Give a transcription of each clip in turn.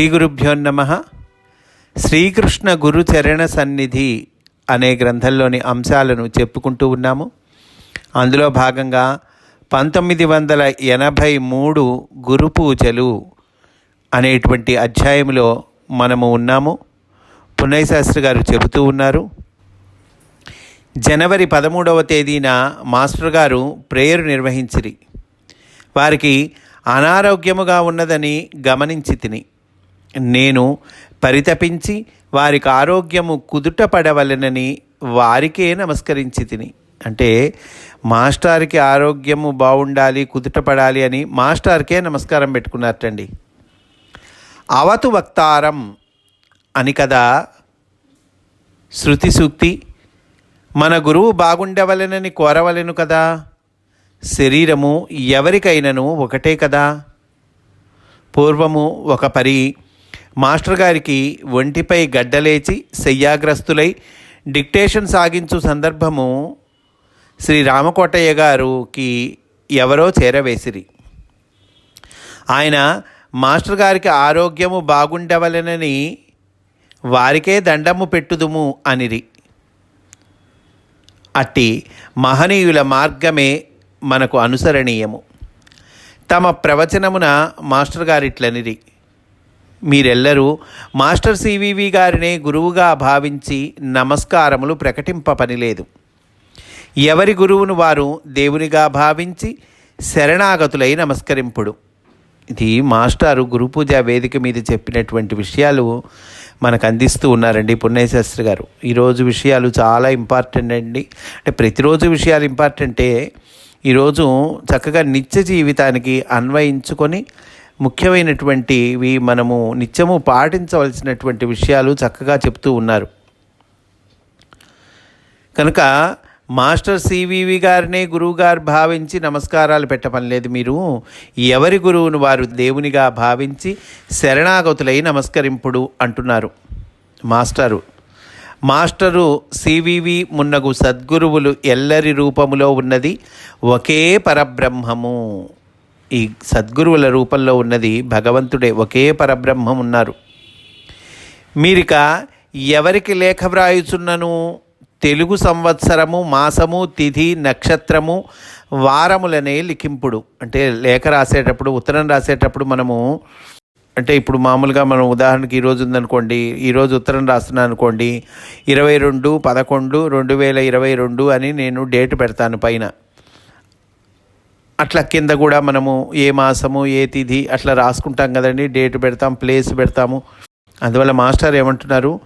శ్రీ గురుభ్యో నమ. శ్రీకృష్ణ గురు చరణ సన్నిధి అనే గ్రంథంలోని అంశాలను చెప్పుకుంటూ ఉన్నాము. అందులో భాగంగా పంతొమ్మిది వందల ఎనభై మూడు గురు పూజలు అనేటువంటి అధ్యాయంలో మనము ఉన్నాము. పున్నయశాస్త్రి గారు చెబుతూ ఉన్నారు. జనవరి పదమూడవ తేదీన మాస్టర్ గారు ప్రేయర్ నిర్వహించిరి. వారికి అనారోగ్యముగా ఉన్నదని గమనించి తిని. నేను పరితపించి వారికి ఆరోగ్యము కుదుట పడవలెనని వారికే నమస్కరించి తిని. అంటే మాస్టార్కి ఆరోగ్యము బాగుండాలి కుదుట పడాలి అని మాస్టార్కే నమస్కారం పెట్టుకున్నారటండి. అవతు వక్తారం అని కదా శృతి సూక్తి మన గురువు బాగుండవలెనని కోరవలెను కదా? శరీరము ఎవరికైనను ఒకటే కదా? పూర్వము ఒక పరి మాస్టర్ గారికి ఒంటిపై గడ్డలేచి శయ్యాగ్రస్తులై డిక్టేషన్ సాగించు సందర్భము శ్రీ రామకోటయ్య గారుకి ఎవరో చేరవేసిరి. ఆయన మాస్టర్ గారికి ఆరోగ్యము బాగుండవలెనని వారికే దండము పెట్టుదుము అనిరి. అట్టి మహనీయుల మార్గమే మనకు అనుసరణీయము. తమ ప్రవచనమున మాస్టర్ గారిట్లనిరి. మీరెల్లరూ మాస్టర్ సివివి గారినే గురువుగా భావించి నమస్కారములు ప్రకటింప పనిలేదు ఎవరి గురువును వారు దేవునిగా భావించి శరణాగతులై నమస్కరింపుడు. ఇది మాస్టారు గురుపూజ వేదిక మీద చెప్పినటువంటి విషయాలు మనకు అందిస్తూ ఉన్నారండి పుణ్యశాస్త్రి గారు. ఈరోజు విషయాలు చాలా ఇంపార్టెంట్ అండి. అంటే ప్రతిరోజు విషయాలు ఇంపార్టెంటే ఈరోజు చక్కగా నిత్య జీవితానికి అన్వయించుకొని ముఖ్యమైనటువంటివి మనము నిత్యము పాటించవలసినటువంటి విషయాలు చక్కగా చెప్తూ ఉన్నారు. కనుక మాస్టర్ సివివి గారినే గురువుగారు భావించి నమస్కారాలు పెట్టపనిలేదు మీరు. ఎవరి గురువును వారు దేవునిగా భావించి శరణాగతులై నమస్కరింపుడు అంటున్నారు మాస్టరు. మాస్టరు సివివి మున్నగు సద్గురువులు ఎల్లరి రూపములో ఉన్నది ఒకే పరబ్రహ్మము. ఈ సద్గురువుల రూపంలో ఉన్నది భగవంతుడే ఒకే పరబ్రహ్మం ఉన్నారు. మీరిక ఎవరికి లేఖ వ్రాయుచున్నను? తెలుగు సంవత్సరము మాసము తిథి నక్షత్రము వారములనే లిఖింపుడు. అంటే లేఖ రాసేటప్పుడు ఉత్తరం రాసేటప్పుడు మనము అంటే ఇప్పుడు మామూలుగా మనం ఉదాహరణకి ఈరోజు ఉందనుకోండి ఈరోజు ఉత్తరం రాస్తున్నాను అనుకోండి ఇరవై రెండు పదకొండు రెండు వేల ఇరవై రెండు అని నేను డేట్ పెడతాను పైన. అట్లా కింద కూడా మనము ఏ మాసము ఏ తిథి అట్లా రాసుకుంటాం కదండి. డేట్ పెడతాం ప్లేస్ పెడతాము. అందువల్ల మాస్టర్ ఏమంటున్నారు?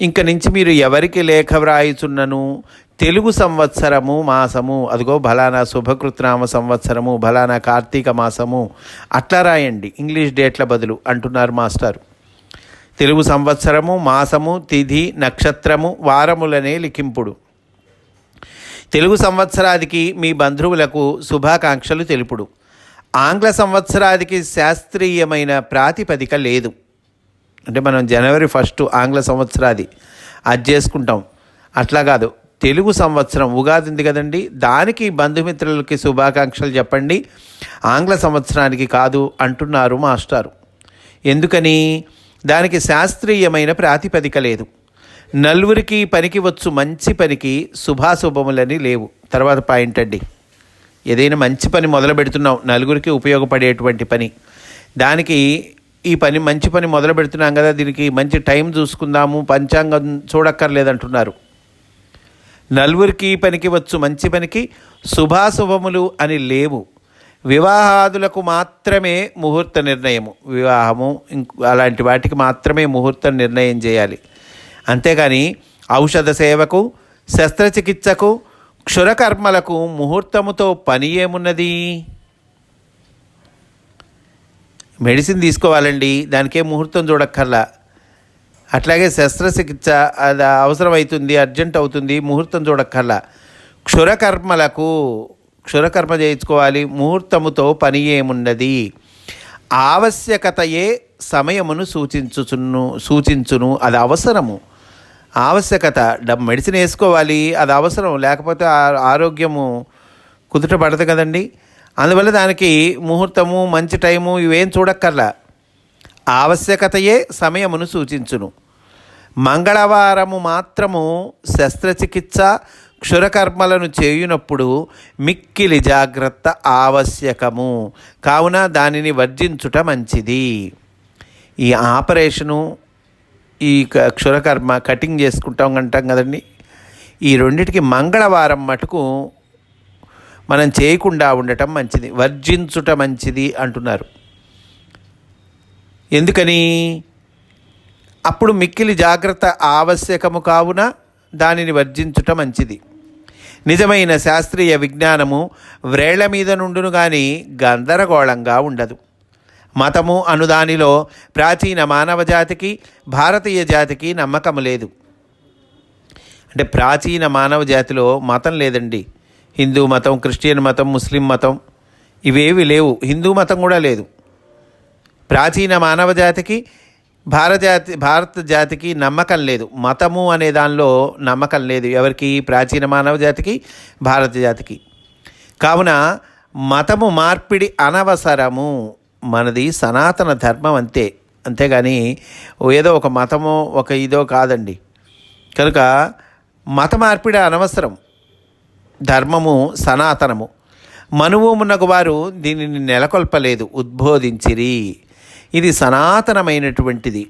ఇంక నుంచి మీరు ఎవరికి లేఖ వ్రాయుచున్నను? తెలుగు సంవత్సరము మాసము అదిగో బలానా శుభకృత్నామ సంవత్సరము బలానా కార్తీక మాసము అట్లా రాయండి. ఇంగ్లీష్ డేట్ల బదులు అంటున్నారు మాస్టారు. తెలుగు సంవత్సరము మాసము తిథి నక్షత్రము వారములనే లిఖింపుడు. తెలుగు సంవత్సరాదికి మీ బంధువులకు శుభాకాంక్షలు తెలుపుడు. ఆంగ్ల సంవత్సరాదికి శాస్త్రీయమైన ప్రాతిపదిక లేదు. అంటే మనం జనవరి ఫస్ట్ ఆంగ్ల సంవత్సరాది అది చేసుకుంటాం. అట్లా కాదు. తెలుగు సంవత్సరం ఉగాది ఉంది కదండి. దానికి బంధుమిత్రులకి శుభాకాంక్షలు చెప్పండి. ఆంగ్ల సంవత్సరానికి కాదు అంటున్నారు మాస్టారు. ఎందుకని? దానికి శాస్త్రీయమైన ప్రాతిపదిక లేదు. నలుగురికి పనికి వచ్చు మంచి పనికి శుభాశుభములని లేవు. తర్వాత పాయింట్ అండి. ఏదైనా మంచి పని మొదలు పెడుతున్నాం నలుగురికి ఉపయోగపడేటువంటి పని. దానికి ఈ పని మంచి పని మొదలు పెడుతున్నాం కదా దీనికి మంచి టైం చూసుకుందాము పంచాంగం చూడక్కర్లేదంటున్నారు. నలుగురికి పనికి వచ్చు మంచి పనికి శుభాశుభములు అని లేవు. వివాహాదులకు మాత్రమే ముహూర్త నిర్ణయము. వివాహము ఇంక అలాంటి వాటికి మాత్రమే ముహూర్తం నిర్ణయం చేయాలి. అంతేగాని ఔషధ సేవకు శస్త్రచికిత్సకు క్షురకర్మలకు ముహూర్తముతో పని ఏమున్నది? మెడిసిన్ తీసుకోవాలండి దానికే ముహూర్తం చూడక్కర్లా. అట్లాగే శస్త్రచికిత్స అది అవసరమవుతుంది అర్జెంట్ అవుతుంది ముహూర్తం చూడక్కర్లా. క్షురకర్మలకు క్షురకర్మ చేయించుకోవాలి ముహూర్తముతో పని ఏమున్నది? ఆవశ్యకతయే సమయమును సూచించుచును సూచించును అది అవసరము. ఆవశ్యకత. డబ్ మెడిసిన్ వేసుకోవాలి అది అవసరం. లేకపోతే ఆ- ఆరోగ్యము కుదుట పడదు కదండి. అందువల్ల దానికి ముహూర్తము మంచి టైము ఇవేం చూడక్కర్లా. ఆవశ్యకతయే సమయమును సూచించును. మంగళవారము మాత్రము శస్త్రచికిత్స క్షురకర్మలను చేయునప్పుడు మిక్కిలి జాగ్రత్త ఆవశ్యకము. కావున దానిని వర్జించుట మంచిది. ఈ ఆపరేషను ఈ క- క్షురకర్మ కటింగ్ చేసుకుంటాం అంటాం కదండి. ఈ రెండిటికి మంగళవారం మటుకు మనం చేయకుండా ఉండటం మంచిది. వర్జించుట మంచిది అంటున్నారు. ఎందుకని? అప్పుడు మిక్కిలి జాగ్రత్త ఆవశ్యకము కావున దానిని వర్జించుట మంచిది. నిజమైన శాస్త్రీయ విజ్ఞానము వ్రేళ్ళ మీద నుండును కానీ గందరగోళంగా ఉండదు. మతము అనుదానిలో ప్రాచీన మానవ జాతికి భారతీయ జాతికి నమ్మకం లేదు. అంటే ప్రాచీన మానవ జాతిలో మతం లేదండి. హిందూ మతం క్రిస్టియన్ మతం ముస్లిం మతం ఇవేవి లేవు. హిందూ మతం కూడా లేదు. ప్రాచీన మానవ జాతికి భారత జాతి భారత జాతికి నమ్మకం లేదు. మతము అనే దానిలో నమ్మకం లేదు. ఎవరికి? ప్రాచీన మానవ జాతికి భారత జాతికి. కావున మతము మార్పిడి అనవసరము. మనది సనాతన ధర్మం అంతే. అంతేగాని ఏదో ఒక మతమో ఒక ఇదో కాదండి. కనుక మత మార్పిడి అనవసరం. ధర్మము సనాతనము. మనువు వారు దీనిని నెలకొల్పలేదు ఉద్బోధించిరి. ఇది సనాతనమైనటువంటిది.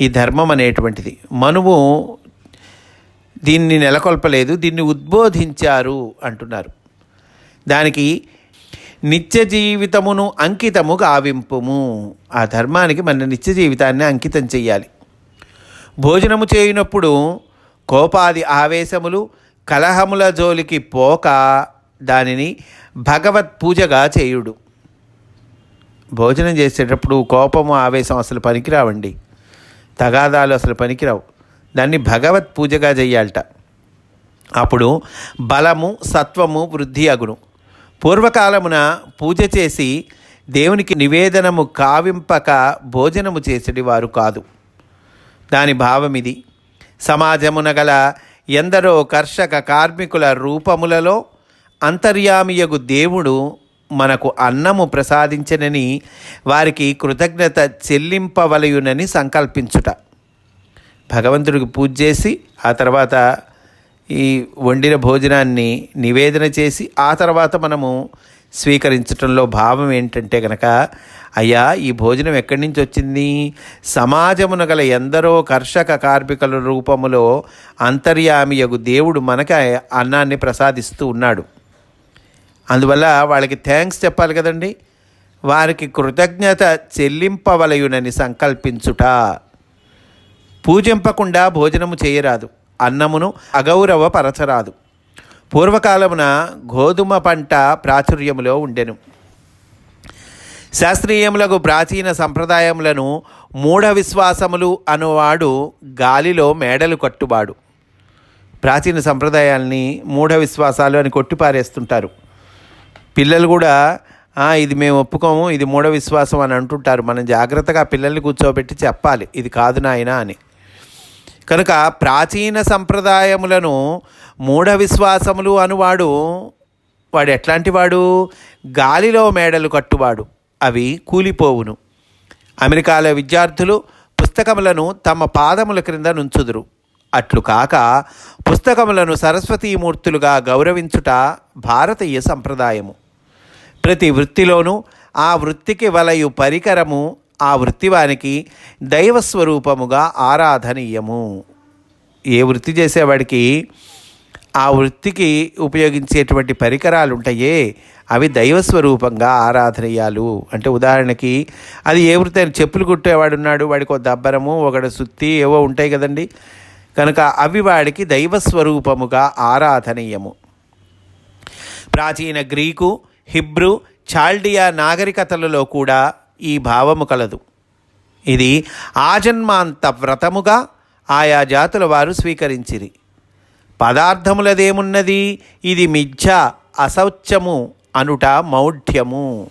ఈ ధర్మం అనేటువంటిది. మనువు దీన్ని నెలకొల్పలేదు దీన్ని ఉద్బోధించారు అంటున్నారు. దానికి నిత్య జీవితమును అంకితము గావింపుము. ఆ ధర్మానికి మన నిత్య జీవితాన్ని అంకితం చేయాలి భోజనము చేయనప్పుడు కోపాది ఆవేశములు కలహముల జోలికి పోక దానిని భగవత్ పూజగా చేయుడు. భోజనం చేసేటప్పుడు కోపము ఆవేశం అసలు పనికిరావండి. తగాదాలు అసలు పనికిరావు. దాన్ని భగవత్ పూజగా చేయాలట అప్పుడు బలము సత్వము వృద్ధి అగును. పూర్వకాలమున పూజ చేసి దేవునికి నివేదనము కావింపక భోజనము చేసేటి వారు కాదు. దాని భావం ఇది. సమాజమున గల ఎందరో కర్షక కార్మికుల రూపములలో అంతర్యామియగు దేవుడు మనకు అన్నము ప్రసాదించనని వారికి కృతజ్ఞత చెల్లింపవలయునని సంకల్పించుట. భగవంతుడికి పూజ చేసి ఆ తర్వాత ఈ వండిన భోజనాన్ని నివేదన చేసి ఆ తర్వాత మనము స్వీకరించటంలో భావం ఏంటంటే కనుక అయ్యా ఈ భోజనం ఎక్కడి నుంచి వచ్చింది? సమాజమున గల ఎందరో కర్షక కార్మికుల రూపములో అంతర్యామియగు దేవుడు మనకి అన్నాన్ని ప్రసాదిస్తూ ఉన్నాడు. అందువల్ల వాళ్ళకి థ్యాంక్స్ చెప్పాలి కదండి. వారికి కృతజ్ఞత చెల్లింపవలయునని సంకల్పించుట. పూజింపకుండా భోజనము చేయరాదు. అన్నమును అగౌరవపరచరాదు పూర్వకాలమున గోధుమ పంట ప్రాచుర్యములో ఉండెను. శాస్త్రీయములకు ప్రాచీన సంప్రదాయములను మూఢ విశ్వాసములు అనువాడు గాలిలో మేడలు కట్టువాడు. ప్రాచీన సంప్రదాయాల్ని మూఢ విశ్వాసాలు అని కొట్టిపారేస్తుంటారు. పిల్లలు కూడా ఇది మేము ఒప్పుకోము ఇది మూఢ విశ్వాసం అని అంటుంటారు. మనం జాగ్రత్తగా పిల్లల్ని కూర్చోబెట్టి చెప్పాలి. ఇది కాదు నాయనా అని. కనుక ప్రాచీన సంప్రదాయములను మూఢ విశ్వాసములు అనువాడు వాడు ఎట్లాంటి వాడు? గాలిలో మేడలు కట్టువాడు. అవి కూలిపోవును. అమెరికాలో విద్యార్థులు పుస్తకములను తమ పాదముల క్రింద నుంచుదురు. అట్లు కాక పుస్తకములను సరస్వతీమూర్తులుగా గౌరవించుట భారతీయ సంప్రదాయము. ప్రతి వృత్తిలోనూ ఆ వృత్తికి వలయు పరికరము ఆ వృత్తివానికి దైవస్వరూపముగా ఆరాధనీయము. ఏ వృత్తి చేసేవాడికి ఆ వృత్తికి ఉపయోగించేటువంటి పరికరాలు ఉంటాయే అవి దైవస్వరూపంగా ఆరాధనీయాలు. అంటే ఉదాహరణకి అది ఏ వృత్తి అయినా చెప్పులు కుట్టేవాడు ఉన్నాడు వాడికి ఒక దబ్బరము ఒకటి సుత్తి ఏవో ఉంటాయి కదండి. కనుక అవి వాడికి దైవస్వరూపముగా ఆరాధనీయము. ప్రాచీన గ్రీకు హిబ్రూ చాల్డియా నాగరికతలలో కూడా ఈ భావము కలదు. ఇది ఆజన్మాంత వ్రతముగా ఆయా జాతుల వారు స్వీకరించిరి. పదార్థములదేమున్నది? ఇది మిథ్య అశౌచ్యము అనుట మౌఢ్యము.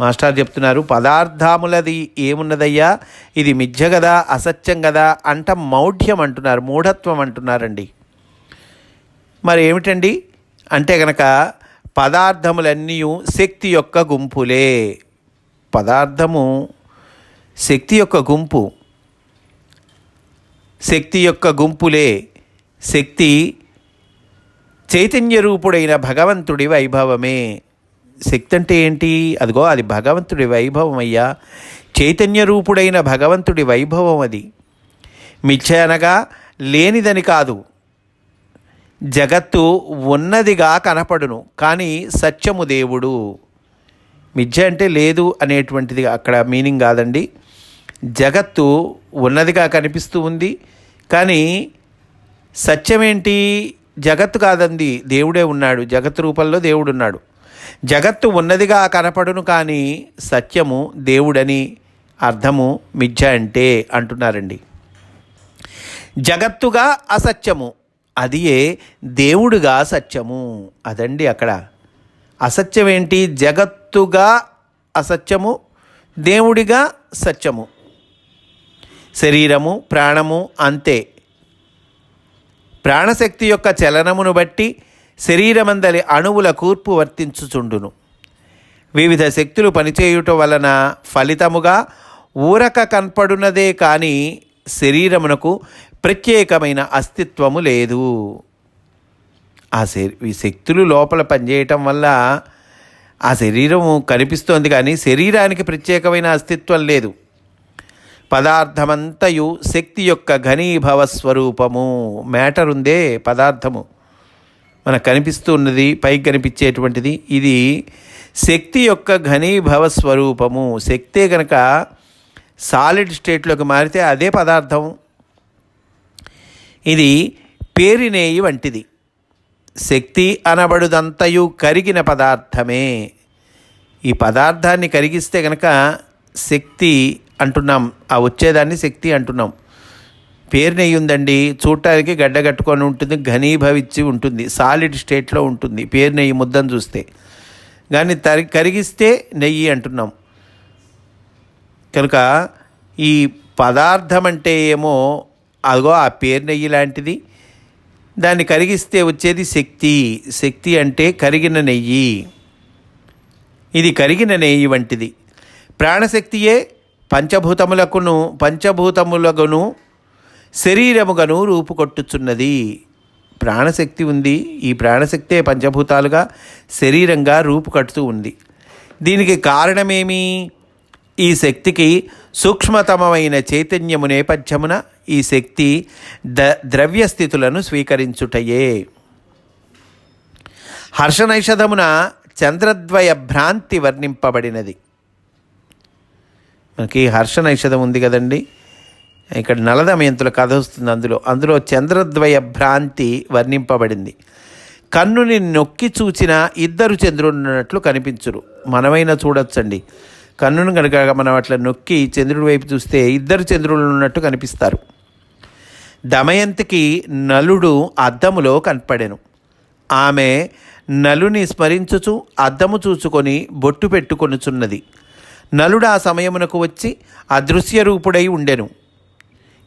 మాస్టర్ చెప్తున్నారు పదార్థములది ఏమున్నదయ్యా? ఇది మిథ్య కదా అసత్యం కదా అంట మౌఢ్యం అంటున్నారు మూఢత్వం అంటున్నారండి. మరి ఏమిటండి? అంటే గనక పదార్థములన్నీ శక్తి యొక్క గుంపులే. పదార్థము శక్తి యొక్క గుంపు. శక్తి యొక్క గుంపులే శక్తి చైతన్య రూపుడైన భగవంతుడి వైభవమే. శక్తి అంటే ఏంటి? అదిగో అది భగవంతుడి వైభవం అయ్యా చైతన్య రూపుడైన భగవంతుడి వైభవం అది. మిథ్య అనగా లేనిదని కాదు. జగత్తు ఉన్నదిగా కనపడును కానీ సత్యము దేవుడు. మిథ్య అంటే లేదు అనేటువంటిది అక్కడ మీనింగ్ కాదండి. జగత్తు ఉన్నదిగా కనిపిస్తూ ఉంది. కానీ సత్యమేంటి జగత్తు కాదండి. దేవుడే ఉన్నాడు. జగత్ రూపంలో దేవుడు ఉన్నాడు. జగత్తు ఉన్నదిగా కనపడును కానీ సత్యము దేవుడని అర్థము మిథ్య అంటే అంటున్నారండి. జగత్తుగా అసత్యము. అది ఏ దేవుడుగా సత్యము. అదండి అక్కడ. అసత్యం ఏంటి జగత్తుగా అసత్యము దేవుడిగా సత్యము. శరీరము ప్రాణము అంతే. ప్రాణశక్తి యొక్క చలనమును బట్టి శరీరమందలి అణువుల కూర్పు వర్తించుచుండును. వివిధ శక్తులు పనిచేయుట వలన ఫలితముగా ఊరక కనపడునదే కానీ శరీరమునకు ప్రత్యేకమైన అస్తిత్వము లేదు. ఆ ఈ శక్తులు లోపల పనిచేయటం వల్ల ఆ శరీరము కనిపిస్తోంది కానీ శరీరానికి ప్రత్యేకమైన అస్తిత్వం లేదు. పదార్థమంతయు శక్తి యొక్క ఘనీభవ స్వరూపము. మ్యాటర్ ఉందే పదార్థము. మనకు కనిపిస్తున్నది పైకి కనిపించేటువంటిది. ఇది శక్తి యొక్క ఘనీభవ స్వరూపము. శక్తే కనుక సాలిడ్ స్టేట్లోకి మారితే అదే పదార్థం ఇది పేరినేయి వంటిది. శక్తి అనబడుదంతయు కరిగిన పదార్థమే. ఈ పదార్థాన్ని కరిగిస్తే కనుక శక్తి అంటున్నాం. ఆ వచ్చేదాన్ని శక్తి అంటున్నాం. పేరు నెయ్యి ఉందండి చూడటానికి గడ్డ కట్టుకొని ఉంటుంది ఘనీభవించి ఉంటుంది సాలిడ్ స్టేట్లో ఉంటుంది. పేరు నెయ్యి ముద్దను చూస్తే. కానీ తరి కరిగిస్తే నెయ్యి అంటున్నాం. కనుక ఈ పదార్థం అంటే ఏమో అదిగో ఆ పేరు నెయ్యి లాంటిది. దాన్ని కరిగిస్తే వచ్చేది శక్తి. శక్తి అంటే కరిగిన నెయ్యి. ఇది కరిగిన నెయ్యి వంటిది. ప్రాణశక్తియే పంచభూతములకును పంచభూతములకును శరీరముగను రూపుకొట్టుచున్నది. ప్రాణశక్తి ఉంది. ఈ ప్రాణశక్తే పంచభూతాలుగా శరీరంగా రూపుకట్టుతూ ఉంది. దీనికి కారణమేమి? ఈ శక్తికి సూక్ష్మతమమైన చైతన్యము నేపథ్యమున ఈ శక్తి ద ద్రవ్యస్థితులను స్వీకరించుటయే. హర్షనైషధమున చంద్రద్వయ భ్రాంతి వర్ణింపబడినది. మనకి హర్షనైషధం ఉంది కదండి. ఇక్కడ నలదమయంతుల కథ వస్తుంది అందులో. అందులో చంద్రద్వయ భ్రాంతి వర్ణింపబడింది. కన్నుని నొక్కి చూచిన ఇద్దరు చంద్రుడు ఉన్నట్లు కనిపించురు. మనమైనా చూడొచ్చండి. కన్నును కనుక మనం అట్లా నొక్కి చంద్రుడి వైపు చూస్తే ఇద్దరు చంద్రులు ఉన్నట్టు కనిపిస్తారు. దమయంతికి నలుడు అద్దములో కనపడెను. ఆమె నలుని స్మరించుచు అద్దము చూచుకొని బొట్టు పెట్టుకొనుచున్నది. నలుడు ఆ సమయమునకు వచ్చి అదృశ్య రూపుడై ఉండెను.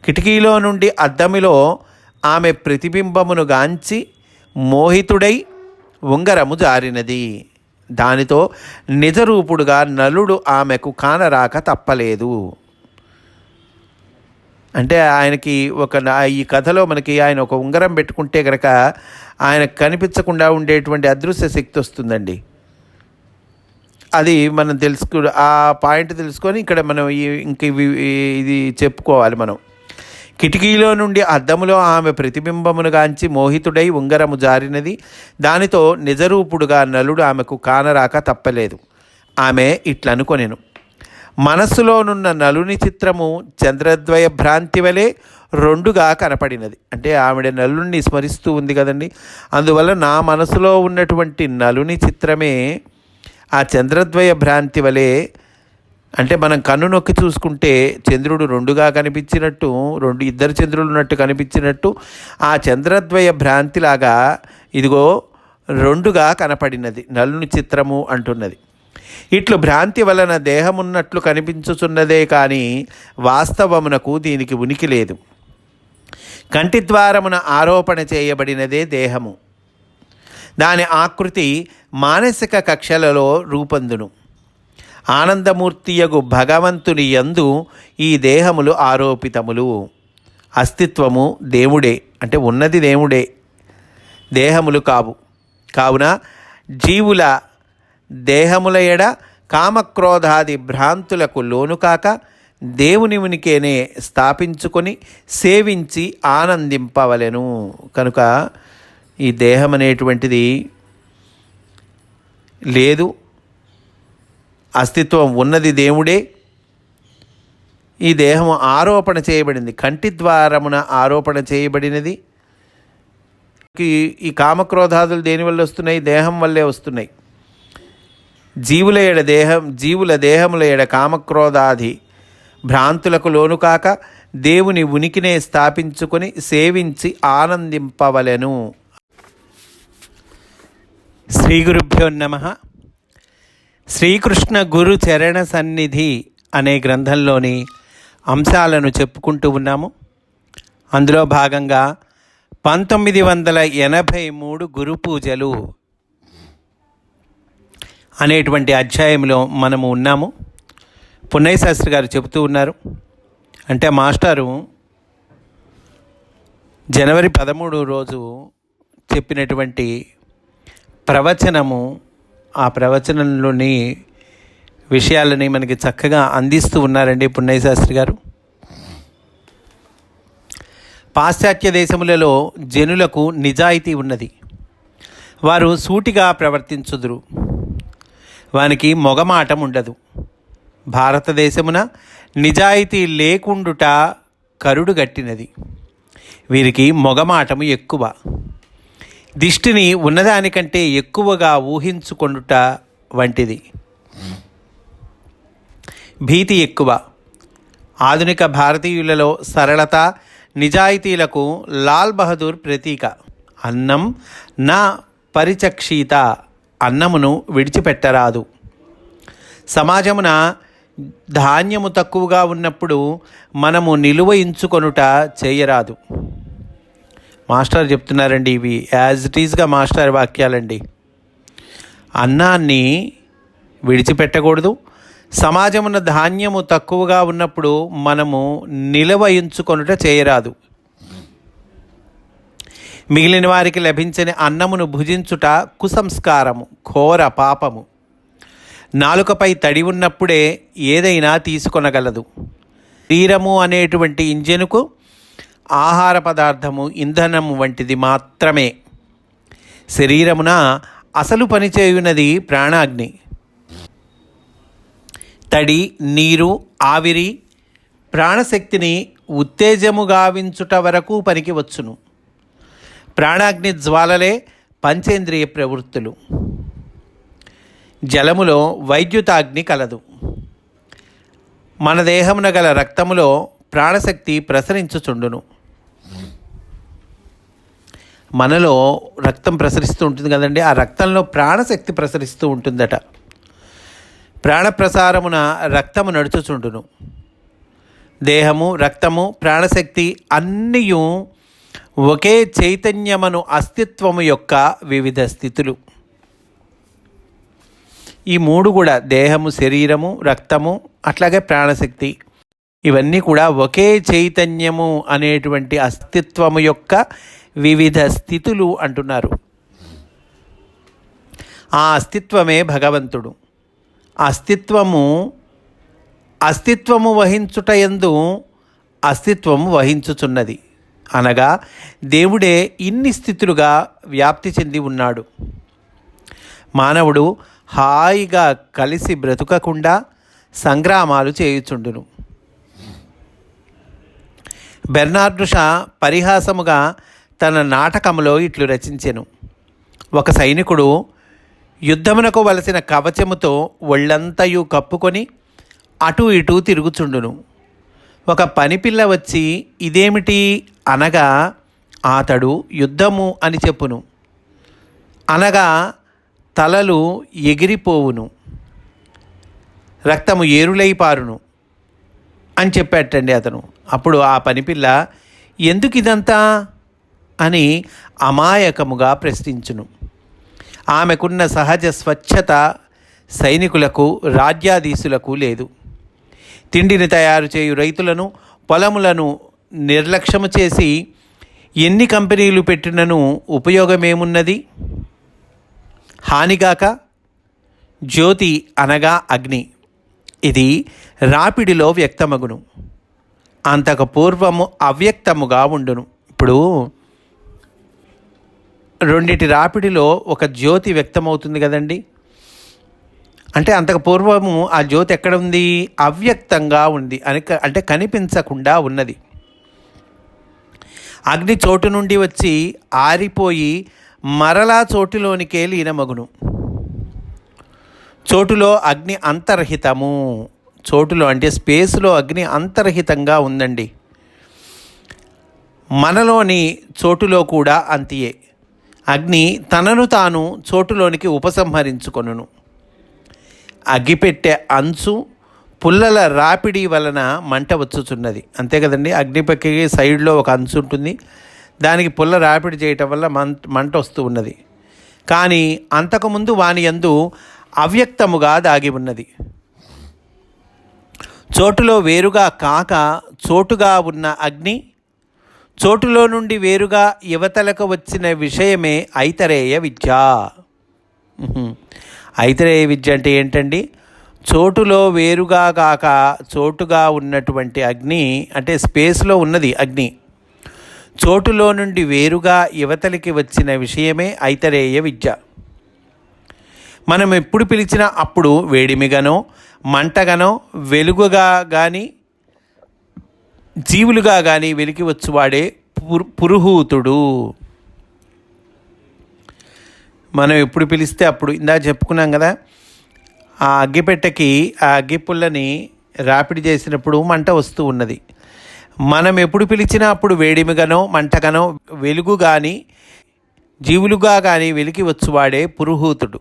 కిటికీలో నుండి అద్దమిలో ఆమె ప్రతిబింబమును గాంచి మోహితుడై ఉంగరము జారినది. దానితో నిజరూపుడుగా నలుడు ఆమెకు కానరాక తప్పలేదు. అంటే ఆయనకి ఒక ఈ కథలో మనకి ఆయన ఒక ఉంగరం పెట్టుకుంటే కనుక ఆయన కనిపించకుండా ఉండేటువంటి అదృశ్య శక్తి వస్తుందండి. అది మనం తెలుసుకు ఆ పాయింట్ తెలుసుకొని ఇక్కడ మనం ఇంక ఇది చెప్పుకోవాలి మనం. కిటికీలో నుండి అద్దములో ఆమె ప్రతిబింబమునుగాంచి మోహితుడై ఉంగరము జారినది. దానితో నిజరూపుడుగా నలుడు ఆమెకు కానరాక తప్పలేదు. ఆమె ఇట్లనుకొనెను. మనస్సులోనున్న నలుని చిత్రము చంద్రద్వయ భ్రాంతి వలె రెండుగా కనపడినది. అంటే ఆవిడ నలుని స్మరిస్తూ ఉంది కదండి. అందువల్ల నా మనసులో ఉన్నటువంటి నలుని చిత్రమే ఆ చంద్రద్వయ భ్రాంతి వలె అంటే మనం కన్ను నొక్కి చూసుకుంటే చంద్రుడు రెండుగా కనిపించినట్టు రెండు ఇద్దరు చంద్రులు ఉన్నట్టు కనిపించినట్టు ఆ చంద్రద్వయ భ్రాంతిలాగా ఇదిగో రెండుగా కనపడినది. నలుని చిత్రము అంటున్నది. ఇట్లు భ్రాంతి వలన దేహమున్నట్లు కనిపించుచున్నదే కానీ వాస్తవమునకు దీనికి ఉనికి లేదు. కంటి ద్వారమున ఆరోపణ చేయబడినదే దేహము. దాని ఆకృతి మానసిక కక్షలలో రూపొందును. ఆనందమూర్తియగు భగవంతుని యందు ఈ దేహములు ఆరోపితములు. అస్తిత్వము దేవుడే అంటే ఉన్నది దేవుడే. దేహములు కావు. కావున జీవుల దేహముల ఎడ కామక్రోధాది భ్రాంతులకు లోనుకాక దేవుని ఉనికినే స్థాపించుకొని సేవించి ఆనందింపవలెను. కనుక ఈ దేహం అనేటువంటిది లేదు. అస్తిత్వం ఉన్నది దేవుడే. ఈ దేహం ఆరోపణ చేయబడింది. కంటి ద్వారమున ఆరోపణ చేయబడినది. ఈ- కామక్రోధాదులు దేని వల్ల వస్తున్నాయి? దేహం వల్లే వస్తున్నాయి. జీవుల ఎడ దేహం జీవుల దేహముల ఎడ కామక్రోధాది భ్రాంతులకు లోనుకాక దేవుని ఉనికినే స్థాపించుకొని సేవించి ఆనందింపవలెను. శ్రీ గురుభ్యో నమ. శ్రీకృష్ణ గురు చరణ సన్నిధి అనే గ్రంథంలోని అంశాలను చెప్పుకుంటూ ఉన్నాము. అందులో భాగంగా పంతొమ్మిది వందల ఎనభై మూడు గురు పూజలు అనేటువంటి అధ్యాయంలో మనము ఉన్నాము. పున్నయ్య శాస్త్రి గారు చెబుతూ ఉన్నారు. అంటే మాస్టారు జనవరి పదమూడు రోజు చెప్పినటువంటి ప్రవచనము ఆ ప్రవచనంలోని విషయాలని మనకి చక్కగా అందిస్తూ ఉన్నారండి పున్నయ్య శాస్త్రి గారు. పాశ్చాత్య దేశములలో జనులకు నిజాయితీ ఉన్నది. వారు సూటిగా ప్రవర్తించుదురు. వానికి మొగమాటం ఉండదు. భారతదేశమున నిజాయితీ లేకుండుట కరుడు గట్టినది. వీరికి మొగమాటము ఎక్కువ. దిష్టిని ఉన్నదానికంటే ఎక్కువగా ఊహించుకొనుట వంటిది. భీతి ఎక్కువ. ఆధునిక భారతీయులలో సరళత నిజాయితీలకు లాల్ బహదూర్ ప్రతీక. అన్నం నా పరిచక్షీత. అన్నమును విడిచిపెట్టరాదు. సమాజమున ధాన్యము తక్కువగా ఉన్నప్పుడు మనము నిలువ ఇంచుకొనుట చేయరాదు. మాస్టర్ చెప్తున్నారండి ఇవి. యాజ్ ఇట్ ఈజ్గా మాస్టర్ వాక్యాలండి. అన్నాన్ని విడిచిపెట్టకూడదు. సమాజమున ధాన్యము తక్కువగా ఉన్నప్పుడు మనము నిలవయించుకొనుట చేయరాదు. మిగిలిన వారికి లభించని అన్నమును భుజించుట కుసంస్కారము ఘోర పాపము. నాలుకపై తడి ఉన్నప్పుడే ఏదైనా తీసుకొనగలదు. శరీరము అనేటువంటి ఇంజనుకు ఆహార పదార్థము ఇంధనము వంటిది మాత్రమే. శరీరమున అసలు పనిచేయున్నది ప్రాణాగ్ని. తడి నీరు ఆవిరి ప్రాణశక్తిని ఉత్తేజము గావించుట వరకు పనికి వచ్చును. ప్రాణాగ్ని జ్వాలలే పంచేంద్రియ ప్రవృత్తులు. జలములో వైద్యుతాగ్ని కలదు. మన దేహమున గల రక్తములో ప్రాణశక్తి ప్రసరించుచుండును. మనలో రక్తం ప్రసరిస్తూ ఉంటుంది కదండి ఆ రక్తంలో ప్రాణశక్తి ప్రసరిస్తూ ఉంటుందట. ప్రాణప్రసారమున రక్తము నడుచుచుండును. దేహము రక్తము ప్రాణశక్తి అన్నీ ఒకే చైతన్యమను అస్తిత్వము యొక్క వివిధ స్థితులు. ఈ మూడు కూడా దేహము శరీరము రక్తము అట్లాగే ప్రాణశక్తి. ఇవన్నీ కూడా ఒకే చైతన్యము అనేటువంటి అస్తిత్వము యొక్క వివిధ స్థితులు అంటున్నారు. ఆ అస్తిత్వమే భగవంతుడు. అస్తిత్వము అస్తిత్వము వహించుట ఎందు అస్తిత్వము వహించుచున్నది. అనగా దేవుడే ఇన్ని స్థితులుగా వ్యాప్తి చెంది ఉన్నాడు. మానవుడు హాయిగా కలిసి బ్రతుకకుండా సంగ్రామాలు చేయుచుండును. బెర్నార్డు షా పరిహాసముగా తన నాటకములో ఇట్లు రచించెను. ఒక సైనికుడు యుద్ధమునకు వలసిన కవచముతో ఒళ్ళంతయు కప్పుకొని అటు ఇటు తిరుగుచుండును. ఒక పనిపిల్ల వచ్చి ఇదేమిటి? అనగా అతడు యుద్ధము అని చెప్పును. అనగా తలలు ఎగిరిపోవును. రక్తము ఏరులై పారును అని చెప్పాటండి అతను. అప్పుడు ఆ పనిపిల్ల ఎందుకు ఇదంతా? అని అమాయకముగా ప్రశ్నించును. ఆమెకున్న సహజ స్వచ్ఛత సైనికులకు రాజ్యాధీశులకు లేదు. తిండిని తయారు చేయు రైతులను పొలములను నిర్లక్ష్యము చేసి ఎన్ని కంపెనీలు పెట్టినను ఉపయోగమేమున్నది? హానిగాక జ్యోతి అనగా అగ్ని. ఇది రాపిడిలో వ్యక్తమగును. అంతకు పూర్వము అవ్యక్తముగా ఉండును. ఇప్పుడు రెండిటి రాపిడిలో ఒక జ్యోతి వ్యక్తమవుతుంది కదండి. అంటే అంతకు పూర్వము ఆ జ్యోతి ఎక్కడ ఉంది? అవ్యక్తంగా ఉంది. అని అంటే కనిపించకుండా ఉన్నది. అగ్ని చోటు నుండి వచ్చి ఆరిపోయి మరలా చోటులోనికే లీనమగును చోటులో అగ్ని అంతర్హితము. చోటులో అంటే స్పేస్లో అగ్ని అంతర్హితంగా ఉందండి. మనలోని చోటులో కూడా అంతియే. అగ్ని తనను తాను చోటులోనికి ఉపసంహరించుకొనును. అగ్గిపెట్టె అంచు పుల్లల రాపిడి వలన మంట వచ్చుచున్నది. అంతే కదండి? అగ్నిపక్కి సైడ్లో ఒక అంచు ఉంటుంది. దానికి పుల్ల రాపిడి చేయటం వల్ల మంట వస్తూ ఉన్నది. కానీ అంతకుముందు వాని యందు అవ్యక్తముగా దాగి ఉన్నది. చోటులో వేరుగా కాక చోటుగా ఉన్న అగ్ని చోటులో నుండి వేరుగా యువతలకు వచ్చిన విషయమే ఐతరేయ విద్య. ఐతరేయ విద్య అంటే ఏంటండి? చోటులో వేరుగా కాక చోటుగా ఉన్నటువంటి అగ్ని అంటే స్పేస్లో ఉన్నది అగ్ని. చోటులో నుండి వేరుగా యువతలకి వచ్చిన విషయమే ఐతరేయ విద్య. మనం ఎప్పుడు పిలిచినా అప్పుడు వేడిమిగానో మంటగానో వెలుగుగా కానీ జీవులుగా కానీ వెలికి వచ్చువాడే పురుహూతుడు. మనం ఎప్పుడు పిలిస్తే అప్పుడు ఇందా చెప్పుకున్నాం కదా ఆ అగ్గిపెట్టెకి ఆ అగ్గిపుల్లని రాపిడి చేసినప్పుడు మంట వస్తూ ఉన్నది. మనం ఎప్పుడు పిలిచినా అప్పుడు వేడిమిగానో మంటగానో వెలుగు కానీ జీవులుగా కానీ వెలికి వచ్చువాడే పురుహూతుడు.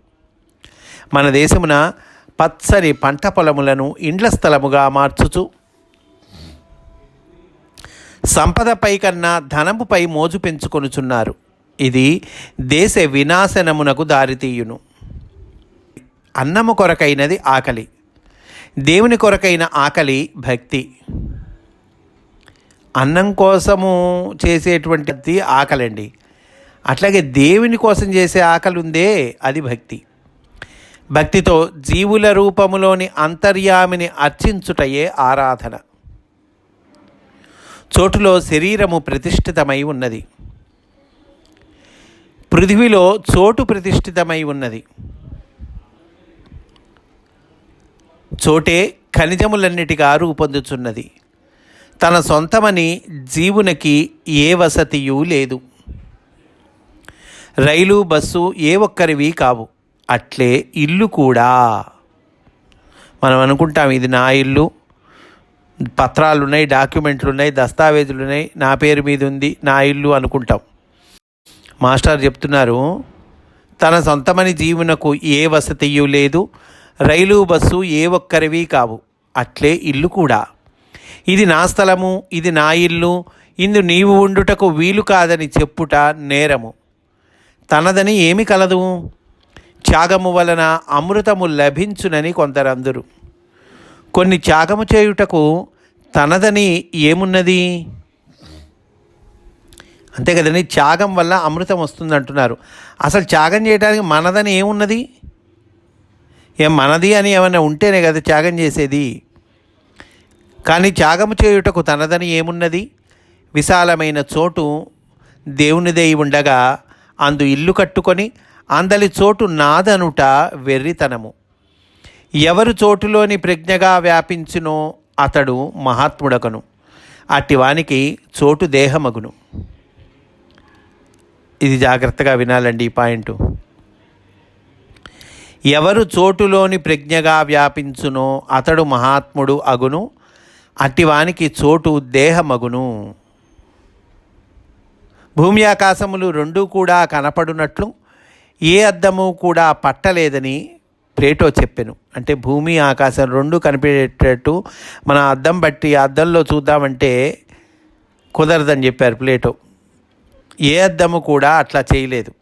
మన దేశమున పచ్చని పంట పొలములను ఇండ్ల స్థలముగా మార్చుచు సంపదపై కన్నా ధనముపై మోజు పెంచుకొనుచున్నారు. ఇది దేశ వినాశనమునకు దారితీయును. అన్నము కొరకైనది ఆకలి. దేవుని కొరకైన ఆకలి భక్తి. అన్నం కోసము చేసేటువంటిది ఆకలండి. అట్లాగే దేవుని కోసం చేసే ఆకలి ఉందే అది భక్తి. భక్తితో జీవుల రూపములోని అంతర్యామిని అర్చించుటయే ఆరాధన. చోటులో శరీరము ప్రతిష్ఠితమై ఉన్నది. పృథివిలో చోటు ప్రతిష్ఠితమై ఉన్నది. చోటే ఖనిజములన్నిటిగా రూపొందుచున్నది తన సొంతమని జీవునకి ఏ వసతియూ లేదు. రైలు బస్సు ఏ ఒక్కరివి కావు. అట్లే ఇల్లు కూడా. మనం అనుకుంటాం ఇది నా ఇల్లు. పత్రాలు ఉన్నాయి డాక్యుమెంట్లు ఉన్నాయి దస్తావేజులు ఉన్నాయి నా పేరు మీద ఉంది నా ఇల్లు అనుకుంటాం. మాస్టర్ చెప్తున్నారు తన సొంతమని జీవునకు ఏ వసతియు లేదు రైలు బస్సు ఏ ఒక్కరివి కావు. అట్లే ఇల్లు కూడా. ఇది నా స్థలము ఇది నా ఇల్లు ఇందు నీవు ఉండుటకు వీలు కాదని చెప్పుట నేరము. తనదని ఏమి కలదు? త్యాగము వలన అమృతము లభించునని కొందరందరు. కొన్ని త్యాగము చేయుటకు తనదని ఏమున్నది? అంతే కదండి త్యాగం వల్ల అమృతం వస్తుంది అంటున్నారు అసలు త్యాగం చేయడానికి మనదని ఏమున్నది? ఏం మనది అని ఏమైనా ఉంటేనే కదా త్యాగం చేసేది. కానీ త్యాగము చేయుటకు తనదని ఏమున్నది? విశాలమైన చోటు దేవునిదై ఉండగా అందు ఇల్లు కట్టుకొని అందలి చోటు నాదనుట వెర్రితనము. ఎవరు చోటులోని ప్రజ్ఞగా వ్యాపించునో అతడు మహాత్ముడకను అట్టివానికి చోటు దేహమగును. ఇది జాగ్రత్తగా వినాలండి ఈ పాయింట్. ఎవరు చోటులోని ప్రజ్ఞగా వ్యాపించునో అతడు మహాత్ముడు అగును అట్టివానికి చోటు దేహమగును. భూమి ఆకాశములు రెండూ కూడా కనపడునట్లు ఏ అద్దము కూడా పట్టలేదని ప్లేటో చెప్పాను. అంటే భూమి ఆకాశం రెండు కనిపించేటట్టు మన అద్దం బట్టి అద్దంలో చూద్దామంటే కుదరదని చెప్పారు ప్లేటో. ఏ అద్దము కూడా అట్లా చేయలేదు.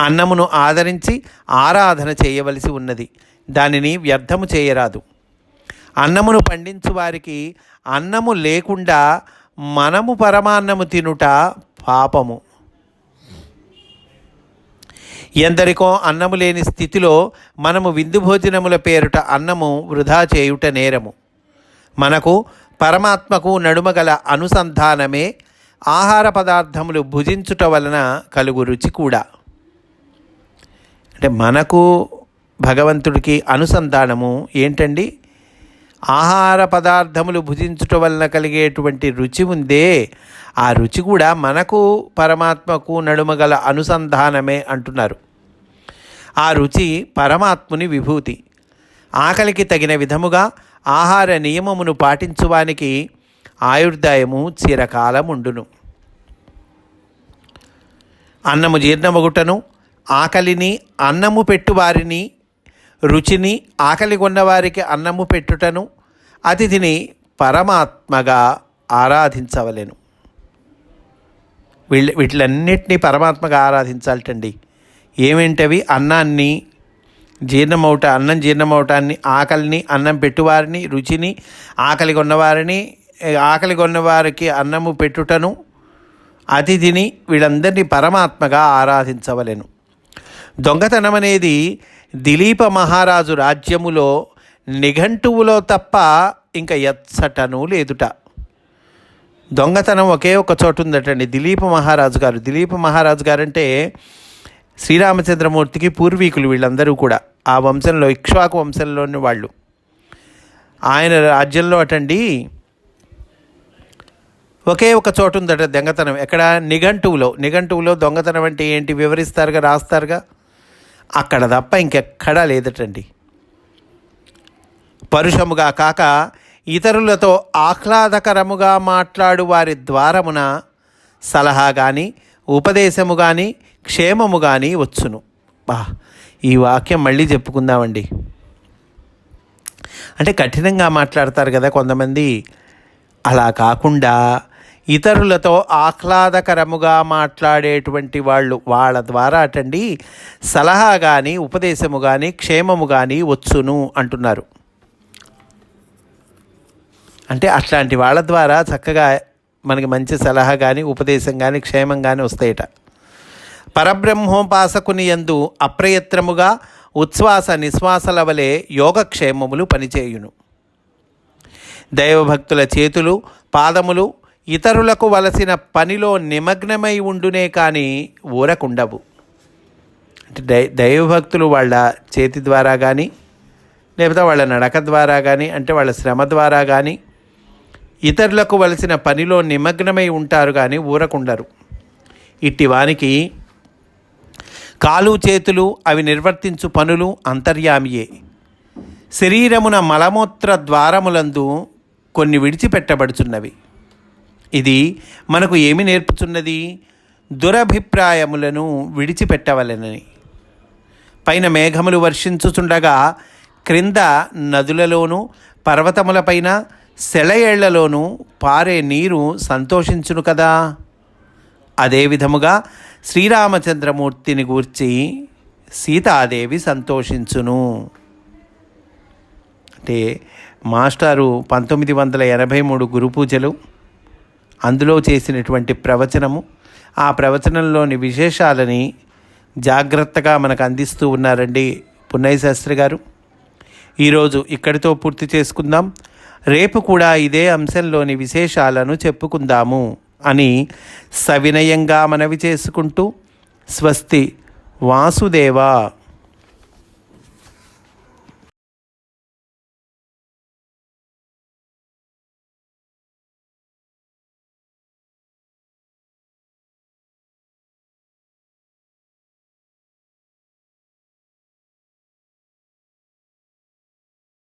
అన్నమును ఆదరించి ఆరాధన చేయవలసి ఉన్నది. దానిని వ్యర్థము చేయరాదు. అన్నమును పండించు వారికి అన్నము లేకుండా మనము పరమాన్నము తినుట పాపము. ఎందరికో అన్నము లేని స్థితిలో మనము విందు భోజనముల పేరుట అన్నము వృధా చేయుట నేరము. మనకు పరమాత్మకు నడుమగల అనుసంధానమే ఆహార పదార్థములు భుజించుట వలన కలుగు రుచి కూడా. అంటే మనకు భగవంతుడికి అనుసంధానము ఏంటండి? ఆహార పదార్థములు భుజించుట వలన కలిగేటువంటి రుచి ఉందే. ఆ రుచి కూడా మనకు పరమాత్మకు నడుమగల అనుసంధానమే అంటున్నారు. ఆ రుచి పరమాత్ముని విభూతి. ఆకలికి తగిన విధముగా ఆహార నియమమును పాటించువానికి ఆయుర్దాయము చిరకాలముండును. అన్నము జీర్ణమగుటను ఆకలిని అన్నము పెట్టువారిని రుచిని ఆకలి కొన్నవారికి అన్నము పెట్టుటను అతిథిని పరమాత్మగా ఆరాధించవలెను. వీళ్ళ వీటిలన్నిటినీ పరమాత్మగా ఆరాధించాలటండి. ఏమేంటవి? అన్నాన్ని జీర్ణమవుట అన్నం జీర్ణమవటాన్ని ఆకలిని అన్నం పెట్టువారిని రుచిని ఆకలి కొన్నవారిని ఆకలి కొన్నవారికి అన్నము పెట్టుటను అతిథిని వీళ్ళందరినీ పరమాత్మగా ఆరాధించవలెను. దొంగతనం అనేది దిలీప మహారాజు రాజ్యములో నిఘంటువులో తప్ప ఇంకా ఎచ్చటను లేదుట. దొంగతనం ఒకే ఒక చోటు ఉందటండి. దిలీప మహారాజు గారు దిలీప మహారాజు గారు అంటే శ్రీరామచంద్రమూర్తికి పూర్వీకులు వీళ్ళందరూ కూడా. ఆ వంశంలో ఇక్ష్వాకు వంశంలోని వాళ్ళు. ఆయన రాజ్యంలో అటండి. ఒకే ఒక చోటు ఉందట దొంగతనం. ఎక్కడ? నిఘంటువులో. నిఘంటువులో దొంగతనం అంటే ఏంటి? వివరిస్తారుగా? రాస్తారుగా? అక్కడ తప్ప ఇంకెక్కడా లేదటండి. పరుషముగా కాక ఇతరులతో ఆహ్లాదకరముగా మాట్లాడు వారి ద్వారమున సలహా కానీ ఉపదేశము కానీ క్షేమము కానీ వచ్చును. బా ఈ వాక్యం మళ్ళీ చెప్పుకుందామండి. అంటే కఠినంగా మాట్లాడతారు కదా కొంతమంది. అలా కాకుండా ఇతరులతో ఆహ్లాదకరముగా మాట్లాడేటువంటి వాళ్ళు వాళ్ళ ద్వారా అటండి సలహా కానీ ఉపదేశము కానీ క్షేమము కానీ వచ్చును అంటున్నారు. అంటే అట్లాంటి వాళ్ళ ద్వారా చక్కగా మనకి మంచి సలహా కానీ ఉపదేశం కానీ క్షేమం కానీ వస్తాయట. పరబ్రహ్మోపాసకుని యందు అప్రయత్నముగా ఉచ్ఛ్వాస నిశ్వాసల వలె యోగక్షేమములు పనిచేయును. దైవభక్తుల చేతులు పాదములు ఇతరులకు వలసిన పనిలో నిమగ్నమై ఉండునే కానీ ఊరకుండవు. అంటే దై దైవభక్తులు వాళ్ళ చేతి ద్వారా కానీ లేకపోతే వాళ్ళ నడక ద్వారా కానీ అంటే వాళ్ళ శ్రమ ద్వారా కానీ ఇతరులకు వలసిన పనిలో నిమగ్నమై ఉంటారు కానీ ఊరకుండరు. ఇట్టి వానికి కాలు చేతులు అవి నిర్వర్తించు పనులు అంతర్యామియే. శరీరమున మలమూత్ర ద్వారములందు కొన్ని విడిచిపెట్టబడుచున్నవి. ఇది మనకు ఏమి నేర్పుచున్నది దురభిప్రాయములను విడిచిపెట్టవలెనని. పైన మేఘములు వర్షించుచుండగా క్రింద నదులలోనూ పర్వతములపైన సెలయేళ్ళలోనూ పారే నీరు సంతోషించును కదా? అదేవిధముగా శ్రీరామచంద్రమూర్తిని గూర్చి సీతాదేవి సంతోషించును. అంటే మాస్టారు పంతొమ్మిది వందల ఎనభై మూడు గురు పూజలు అందులో చేసినటువంటి ప్రవచనము. ఆ ప్రవచనంలోని విశేషాలని జాగ్రత్తగా మనకు అందిస్తూ ఉన్నారండి పున్నయ్య శాస్త్రి గారు. ఈరోజు ఇక్కడితో పూర్తి చేసుకుందాం. రేపు కూడా ఇదే అంశంలోని విశేషాలను చెప్పుకుందాము అని సవినయంగా మనవి చేసుకుంటూ స్వస్తి వాసుదేవ.